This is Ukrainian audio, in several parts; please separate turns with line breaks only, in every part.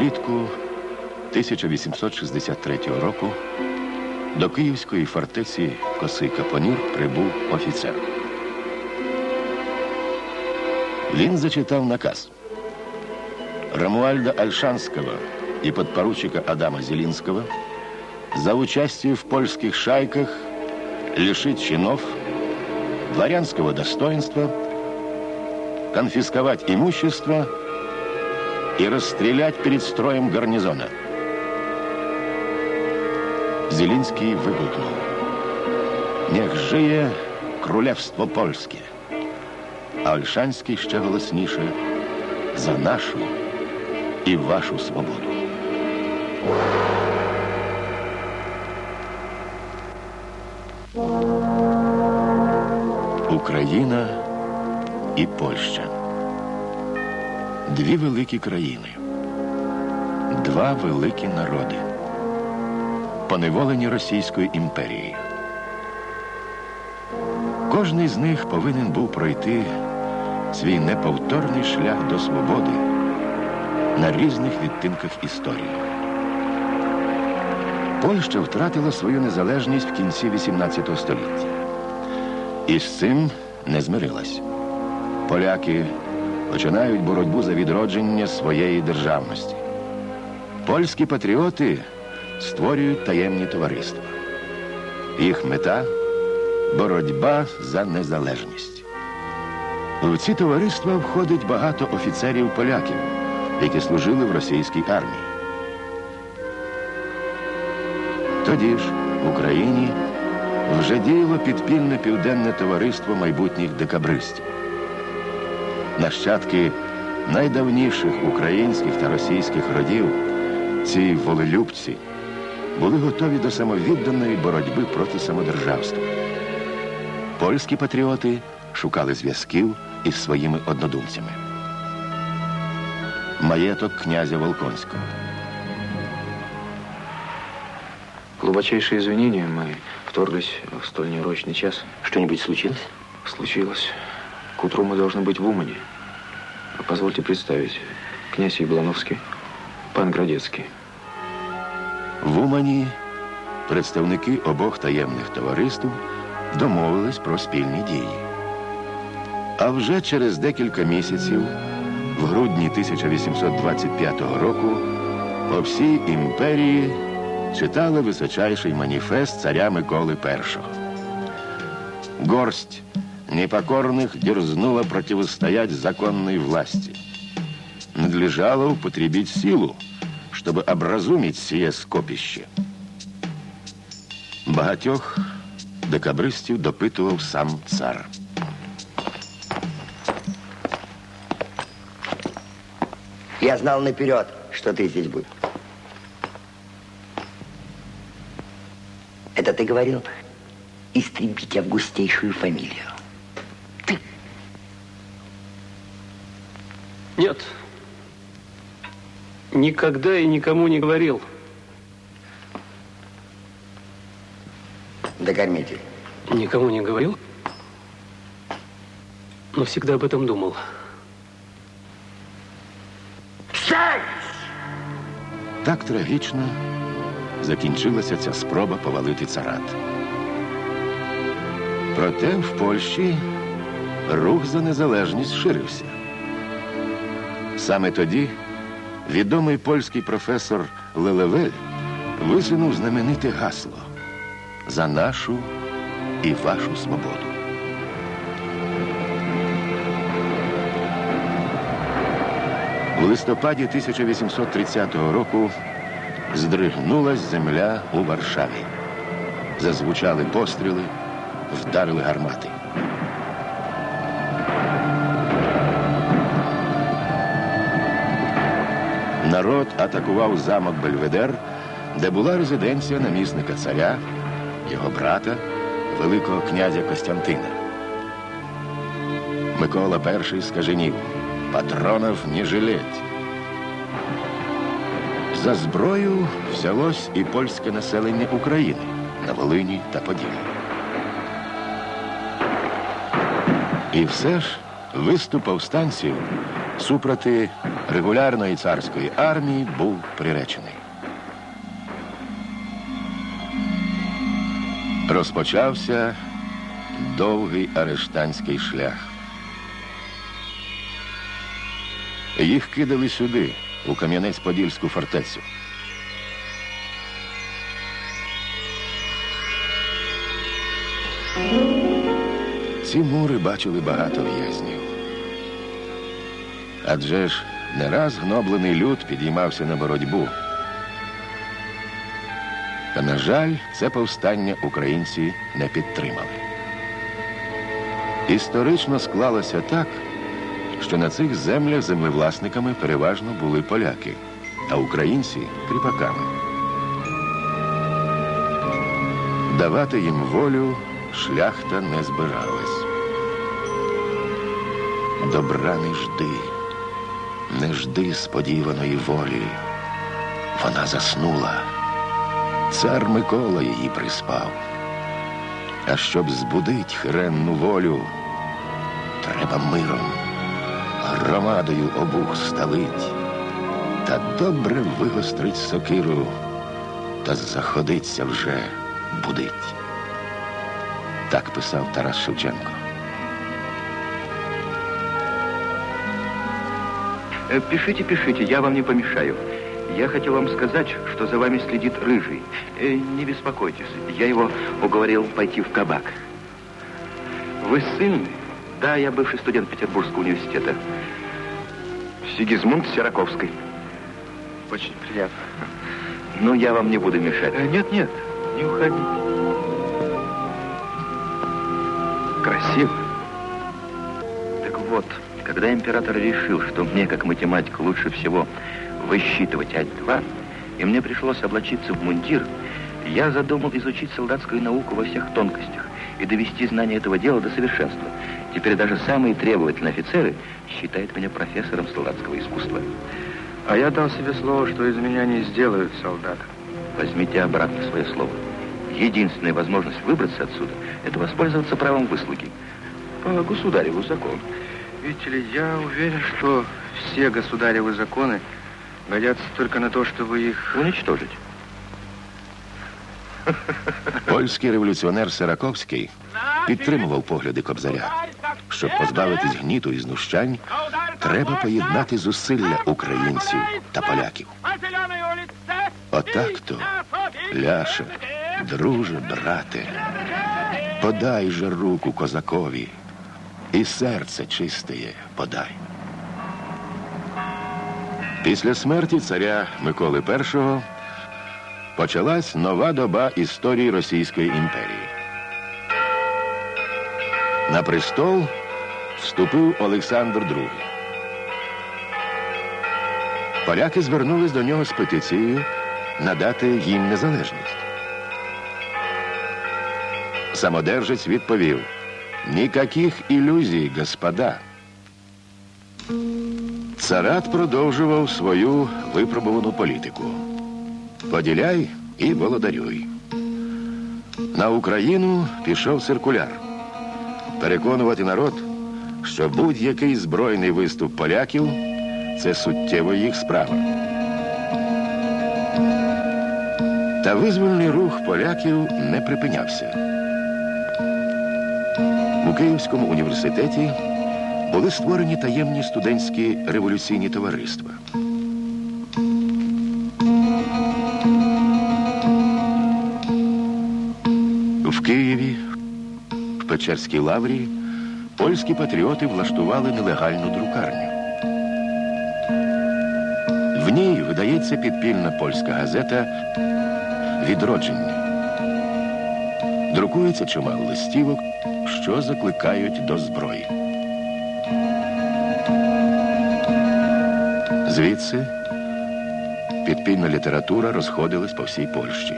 влітку 1863 року до київської фортеці Коси Капонір прибув офіцер. Він зачитав наказ. Рамуальда Альшанского и подпоручика Адама Зелинского за участие в польских шайках лишить чинов, дворянского достоинства, конфисковать имущество и расстрелять перед строем гарнизона. Зелинский вигукнув. Нех жиє крólewstwo польське. А Ольшанський ще голосніше за нашу і вашу свободу. Україна і Польща. Дві великі країни, два великі народи, поневолені Російською імперією. Кожний з них повинен був пройти свій неповторний шлях до свободи на різних відтинках історії. Польща втратила свою незалежність в кінці XVIII століття. І з цим не змирилась. Поляки починають боротьбу за відродження своєї державності. Польські патріоти створюють таємні товариства. Їх мета боротьба за незалежність. В ці товариства входить багато офіцерів поляків, які служили в російській армії. Тоді ж в Україні вже діяло підпільне південне товариство майбутніх декабристів. Нащадки найдавніших українських та російських родів, ці волелюбці, були готові до самовідданої боротьби проти самодержавства. Польські патріоти шукали зв'язків із своїми однодумцями. Маєток князя Волконського.
Глубочайшие извинения, мы вторглись в столь неурочный час.
Что-нибудь случилось?
Случилось. К утру мы должны быть в Умане. А Позвольте представить, князь Яблановский, пан Градецкий.
В Умані представники обох таємних товариств домовились про спільні дії. А вже через декілька місяців, в грудні 1825 року, по всій імперії читали височайший маніфест царя Миколи І. Горсть непокорных дерзнула противостоять законной власти. Надлежало употребить силу, чтобы образумить сие скопище. Багатьох декабристів допитував сам цар.
Я знал наперед, что ты здесь будешь. Это ты говорил истребить августейшую фамилию.
Нет. Никогда и никому не говорил.
Докормитель.
Никому не говорил. Но всегда об этом думал.
Так трагічно закінчилася ця спроба повалити царат. Проте в Польщі рух за незалежність ширився. Саме тоді відомий польський професор Лелевель висунув знамените гасло за нашу і вашу свободу. У листопаді 1830 року здригнулась земля у Варшаві. Зазвучали постріли, вдарили гармати. Народ атакував замок Бельведер, де була резиденція намісника царя, його брата, Великого князя Костянтина. Микола І скаженів патронов не жалеть. За зброю взялось і польське населення України на Волині та Поділі. І все ж виступ повстанців супроти регулярної царської армії був приречений. Розпочався довгий арештанський шлях. Їх кидали сюди, у Кам'янець-Подільську фортецю. Ці мури бачили багато в'язнів. Адже ж не раз гноблений люд підіймався на боротьбу. Та, на жаль, це повстання українці не підтримали. Історично склалося так, що на цих землях землевласниками переважно були поляки, а українці кріпаками. Давати їм волю шляхта не збиралась. Добра не жди, не жди сподіваної волі. Вона заснула. Цар Микола її приспав. А щоб збудить хренну волю, треба миром, громадою обух сталить, та добре вигострить сокиру, та заходиться вже будить. Так писав Тарас Шевченко.
Пишите, пишите, я вам не помешаю. Я хотел вам сказать, что за вами следит Рыжий. Э, Не беспокойтесь, я его уговорил пойти в кабак. Вы сын? Да, я бывший студент Петербургского университета. Сигизмунд Сираковской. Очень приятно. Ну, я вам не буду мешать. Э, Нет, нет, не уходите. Красиво. Когда император решил, что мне, как математику, лучше всего высчитывать Ать-2, и мне пришлось облачиться в мундир, я задумал изучить солдатскую науку во всех тонкостях и довести знание этого дела до совершенства. Теперь даже самые требовательные офицеры считают меня профессором солдатского искусства.
А я дал себе слово, что из меня не сделают солдата.
Возьмите обратно свое слово. Единственная возможность выбраться отсюда – это воспользоваться правом выслуги. По государеву закону.
Видите ли, я уверен, что все государевы законы годятся только на то, чтобы их...
Уничтожить.
Польський революціонер Сираковський підтримував погляди Кобзаря. Щоб позбавитись гніту і знущань, треба поєднати зусилля українців та поляків. Отак то, Ляше, друже, брате, подай же руку козакові, і серце чистеє подай. Після смерті царя Миколи І почалась нова доба історії Російської імперії. На престол вступив Олександр II. Поляки звернулись до нього з петицією надати їм незалежність. Самодержець відповів: Нікаких ілюзій, господа. Царат продовжував свою випробувану політику. Поділяй і володарюй. На Україну пішов циркуляр. Переконувати народ, що будь-який збройний виступ поляків це суттєво їх справа. Та визвольний рух поляків не припинявся. Київському університеті були створені таємні студентські революційні товариства. В Києві, в Печерській лаврі, польські патріоти влаштували нелегальну друкарню. В ній видається підпільна польська газета Відродження. Друкується чимало листівок, що закликають до зброї. Звідси підпільна література розходилась по всій Польщі.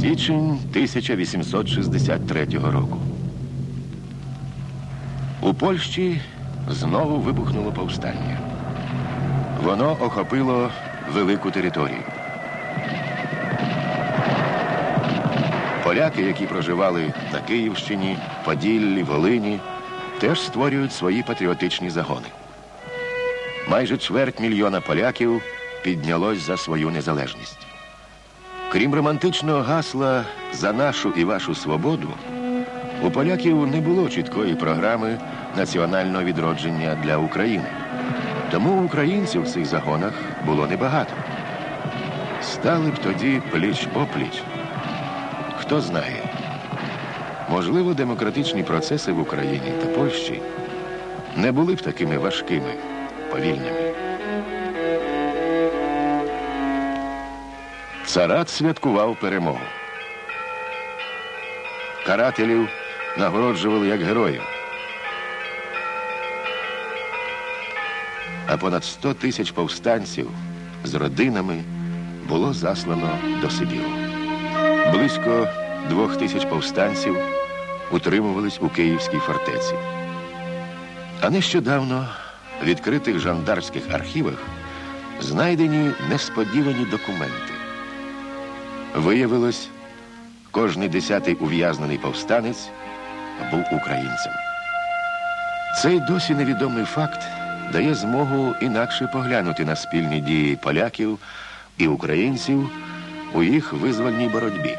Січень 1863 року. У Польщі знову вибухнуло повстання. Воно охопило велику територію. Поляки, які проживали на Київщині, Поділлі, Волині, теж створюють свої патріотичні загони. Майже чверть мільйона поляків піднялось за свою незалежність. Крім романтичного гасла за нашу і вашу свободу, у поляків не було чіткої програми національного відродження для України. Тому українців в цих загонах було небагато. Стали б тоді пліч опліч. Хто знає, можливо, демократичні процеси в Україні та Польщі не були б такими важкими, повільними. Царат святкував перемогу. Карателів нагороджували як героїв. А понад 100 тисяч повстанців з родинами було заслано до Сибіру. Близько двох тисяч повстанців утримувались у Київській фортеці. А нещодавно в відкритих жандарських архівах знайдені несподівані документи. Виявилось, кожний десятий ув'язнений повстанець був українцем. Цей досі невідомий факт дає змогу інакше поглянути на спільні дії поляків і українців у їх визвольній боротьбі.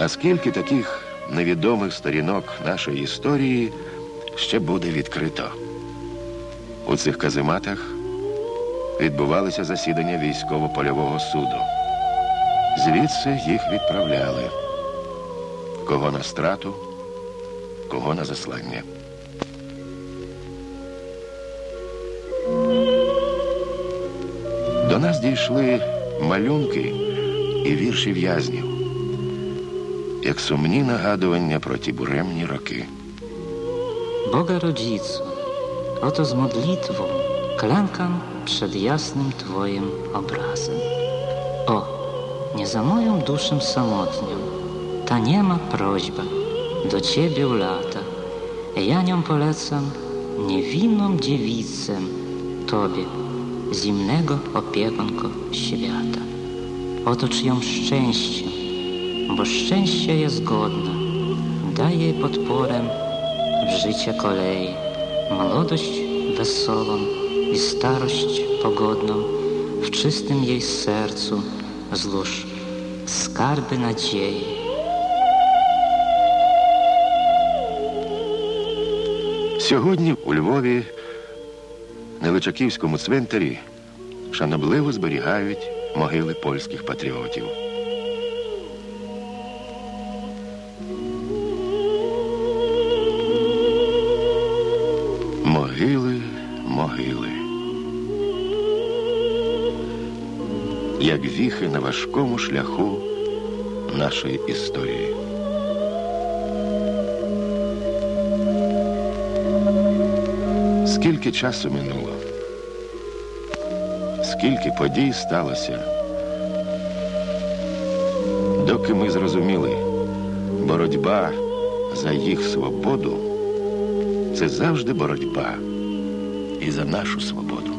А скільки таких невідомих сторінок нашої історії ще буде відкрито? У цих казематах відбувалися засідання військово-польового суду. Звідси їх відправляли. Кого на страту, кого на заслання. До нас дійшли малюнки і вірші в'язнів, як сумні нагадування про ті буремні роки.
Boga Rodzicu, oto z modlitwą klękam przed jasnym Twoim obrazem. O, nie za moją duszę samotnią, ta niema prośba do Ciebie lata. Ja nią polecam niewinną dziewicę Tobie, zimnego opiekunko świata. Otocz ją szczęściem, bo szczęście jest godne. Daj jej podporę w życie kolei, młodość wesołą i starość pogodną, w czystym jej sercu złóż skarby nadziei.
Сьогодні у Львові на Личаківському цвинтарі шанобливо зберігають могили польських патріотів. Могили, могили. Як віхи на важкому шляху нашої історії. Скільки часу минуло, скільки подій сталося, доки ми зрозуміли, боротьба за їх свободу це завжди боротьба і за нашу свободу.